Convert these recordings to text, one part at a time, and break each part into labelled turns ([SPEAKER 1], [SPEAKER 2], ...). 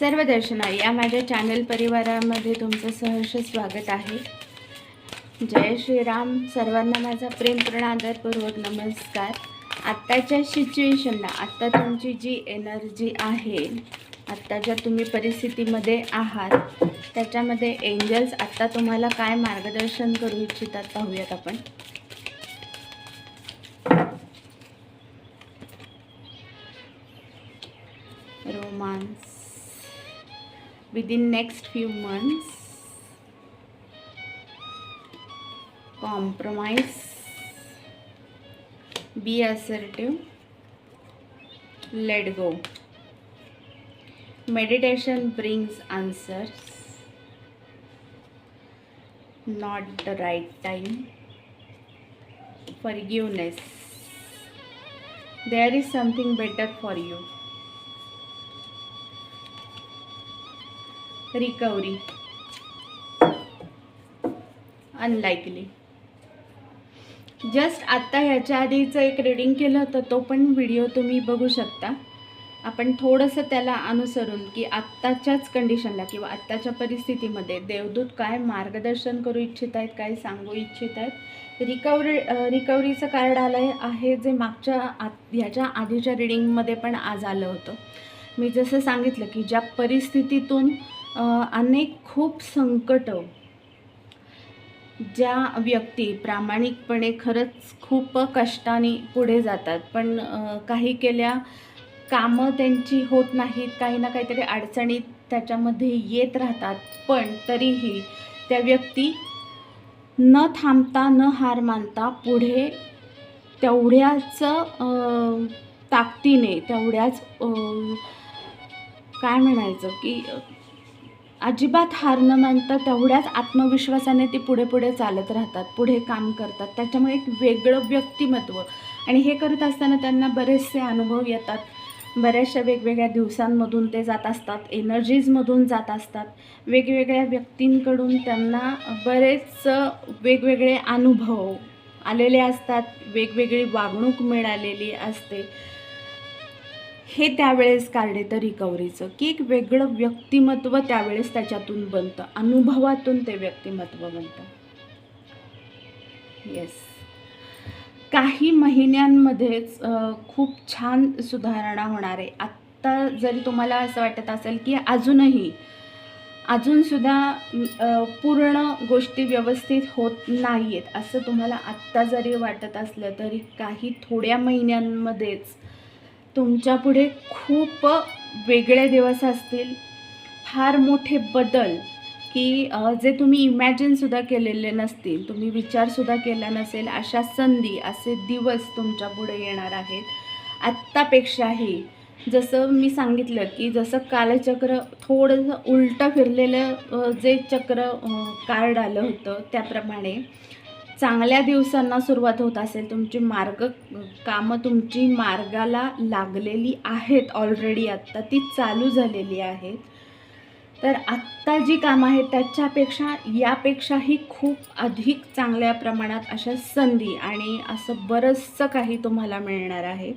[SPEAKER 1] सर्व दर्शना या माझ्या चॅनल परिवारामध्ये तुमचं सहर्ष स्वागत आहे. जय श्रीराम. सर्वांना माझा प्रेमपूर्ण आदरपूर्वक नमस्कार. आत्ताच्या सिच्युएशनला आत्ता तुमची जी एनर्जी आहे आत्ताच्या तुम्ही परिस्थितीमध्ये आहात त्याच्यामध्ये एंजल्स आत्ता तुम्हाला काय मार्गदर्शन करू इच्छितात पाहूयात आपण. Romance. Within next few months. Compromise. Be assertive. Let go. Meditation brings answers. Not the right time. Forgiveness. There is something better for you recovery unlikely just आत्ता ह्याच्या आधीचं एक रिडिंग केलं होतं तो पण व्हिडिओ तुम्ही बघू शकता. आपण थोडंसं त्याला अनुसरून की आत्ताच्याच कंडिशनला किंवा आत्ताच्या परिस्थितीमध्ये देवदूत काय मार्गदर्शन करू इच्छित आहेत काय सांगू इच्छित आहेत. रिकवरी रिकवरीचं कार्ड आलं आहे जे मागच्या आत ह्याच्या आधीच्या रिडिंगमध्ये पण आज आलं होतं. मी जसं सांगितलं की ज्या परिस्थितीतून अनेक खूप संकट ज्या व्यक्ती प्रामाणिकपणे खरंच खूप कष्टाने पुढे जातात. पण काही केल्या कामं त्यांची होत नाहीत काही ना काहीतरी अडचणीत त्याच्यामध्ये येत राहतात. पण तरीही त्या व्यक्ती न थांबता न हार मानता पुढे तेवढ्याच ताकदीने तेवढ्याच काय म्हणायचं की अजिबात हार न मानता तेवढ्याच आत्मविश्वासाने ते पुढे पुढे चालत राहतात पुढे काम करतात. त्याच्यामुळे एक वेगळं व्यक्तिमत्व आणि हे करत असताना त्यांना बरेचसे अनुभव येतात. बऱ्याचशा वेगवेगळ्या दिवसांमधून ते जात असतात एनर्जीजमधून जात असतात. वेगवेगळ्या व्यक्तींकडून त्यांना बरेच वेगवेगळे अनुभव आलेले असतात वेगवेगळी वागणूक मिळालेली असते. हे त्यावेळेस काढले तर रिकव्हरीचं की एक वेगळं व्यक्तिमत्व त्यावेळेस त्याच्यातून बनतं अनुभवातून ते व्यक्तिमत्व बनतं. येस काही महिन्यांमध्येच खूप छान सुधारणा होणार. आहे आत्ता जरी तुम्हाला असं वाटत असेल की अजूनही अजूनसुद्धा पूर्ण गोष्टी व्यवस्थित होत नाही आहेत असं तुम्हाला आत्ता जरी वाटत असलं तरी काही थोड्या महिन्यांमध्येच तुमच्यापुढे खूप वेगळे दिवस असतील. फार मोठे बदल की जे तुम्ही इमॅजिनसुद्धा केलेले नसतील तुम्ही विचारसुद्धा केला नसेल अशा संधी असे दिवस तुमच्यापुढे येणार आहेत. आत्तापेक्षाही जसं मी सांगितलं की जसं कालचक्र थोडंसं उलटं फिरलेलं जे चक्र कार्ड आलं होतं त्याप्रमाणे चांगल्या दिवसांना सुरुवात होत असेल तुमची मार्ग कामं तुमची मार्गाला लागलेली आहेत ऑलरेडी आत्ता ती चालू झालेली आहेत. तर आत्ता जी कामं आहेत त्याच्यापेक्षा यापेक्षाही खूप अधिक चांगल्या प्रमाणात अशा संधी आणि असं बरंचसं काही तुम्हाला मिळणार आहे.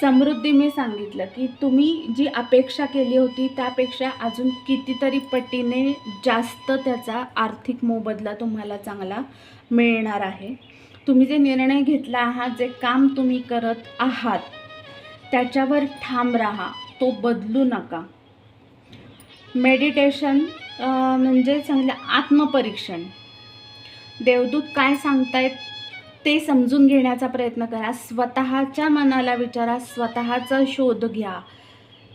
[SPEAKER 1] समृद्धी मी सांगितलं की तुम्ही जी अपेक्षा केली होती त्यापेक्षा अजून कितीतरी पटीने जास्त त्याचा आर्थिक मोबदला तुम्हाला चांगला मिळणार आहे. तुम्ही जे निर्णय घेतला आहात जे काम तुम्ही करत आहात त्याच्यावर ठाम राहा. तो बदलू नका. मेडिटेशन म्हणजे चांगलं आत्मपरीक्षण. देवदूत काय सांगतायत ते समजून घेण्याचा प्रयत्न करा. स्वतःच्या मनाला विचारा. स्वतःचा शोध घ्या.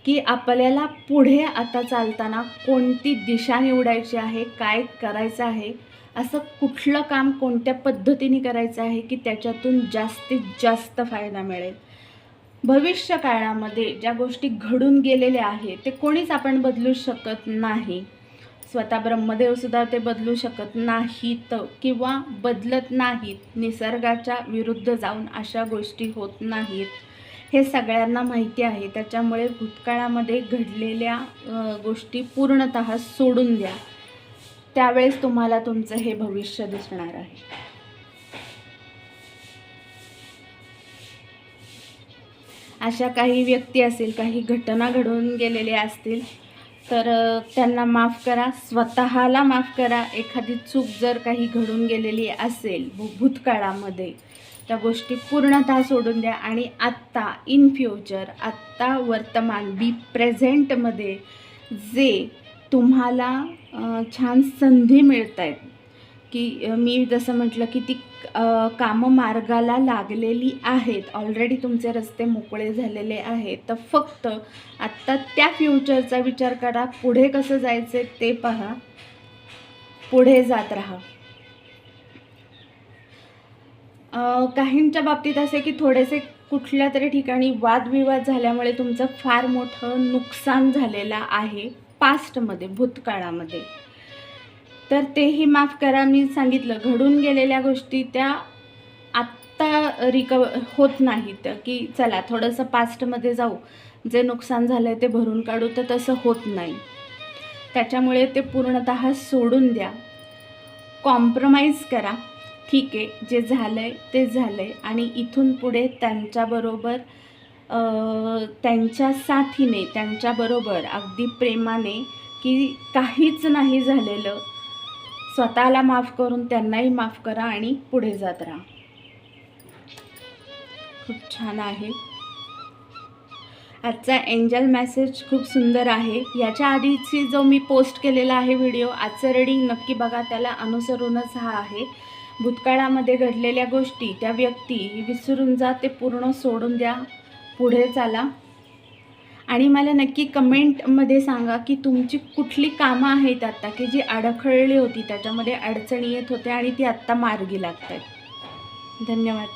[SPEAKER 1] की आपल्याला पुढे आता चालताना कोणती दिशा निवडायची आहे काय करायचं आहे असं कुठलं काम कोणत्या पद्धतीने करायचं आहे की त्याच्यातून जास्तीत जास्त फायदा मिळेल? भविष्य काळामध्ये ज्या गोष्टी घडून गेलेल्या आहेत ते कोणीच आपण बदलू शकत नाही. स्वतः ब्रह्मदेवसुद्धा ते बदलू शकत नाहीत किंवा बदलत नाहीत निसर्गाच्या विरुद्ध जाऊन अशा गोष्टी होत नाहीत. हे सगळ्यांना माहिती आहे. त्याच्यामुळे भूतकाळामध्ये घडलेल्या गोष्टी पूर्णत सोडून द्या. त्यावेळेस तुम्हाला तुमचं हे भविष्य दिसणार आहे. अशा काही व्यक्ती असतील काही घटना घडून गेलेल्या असतील तर त्यांना माफ करा. स्वतःला माफ करा. एखादी चूक जर काही घडून गेलेली असेल भू भूतकाळामध्ये त्या गोष्टी पूर्णतः सोडून द्या. आणि आत्ता इन फ्युचर आत्ता वर्तमान बी प्रेझेंटमध्ये जे तुम्हाला छान संधी मिळत आहेत की मी जसं म्हटलं की ती कामं मार्गाला लागलेली आहेत. ऑलरेडी तुमचे रस्ते मोकळे झालेले आहेत. तर फक्त आत्ता त्या फ्युचरचा विचार करा. पुढे कसं जायचं ते पहा. पुढे जात राहा. काहींच्या बाबतीत असे की थोडेसे कुठल्या तरी ठिकाणी वादविवाद झाल्यामुळे तुमचं फार मोठं नुकसान झालेलं आहे. पास्टमध्ये भूतकाळामध्ये. तर तेही माफ करा मी सांगितलं घडून गेलेल्या गोष्टी त्या आत्ता रिकव होत नाहीत की चला थोडंसं पास्टमध्ये जाऊ. जे नुकसान झालं आहे ते भरून काढू तर तसं होत नाही. त्याच्यामुळे ते पूर्णत सोडून द्या. कॉम्प्रमाइज करा. ठीक आहे जे झालं आहे ते झालं आहे आणि इथून पुढे त्यांच्याबरोबर त्यांच्या साथीने त्यांच्याबरोबर अगदी प्रेमाने की काहीच नाही झालेलं. स्वतःला माफ करून त्यांनाही माफ करा आणि पुढे जात राहा. खूप छान आहे. आजचा एंजल मॅसेज खूप सुंदर आहे. याच्या आधीची जो मी पोस्ट केलेला आहे व्हिडिओ आजचं रेडिंग नक्की बघा. त्याला अनुसरूनच हा आहे. भूतकाळामध्ये घडलेल्या गोष्टी त्या व्यक्ती विसरून जा ते पूर्ण सोडून द्या. पुढे चाला. आणि मला नक्की कमेंटमध्ये सांगा की तुमची कुठली कामं आहेत आत्ता की जी अडखळली होती त्याच्यामध्ये अडचणी येत होत्या आणि ती आत्ता मार्गी लागत आहेत धन्यवाद.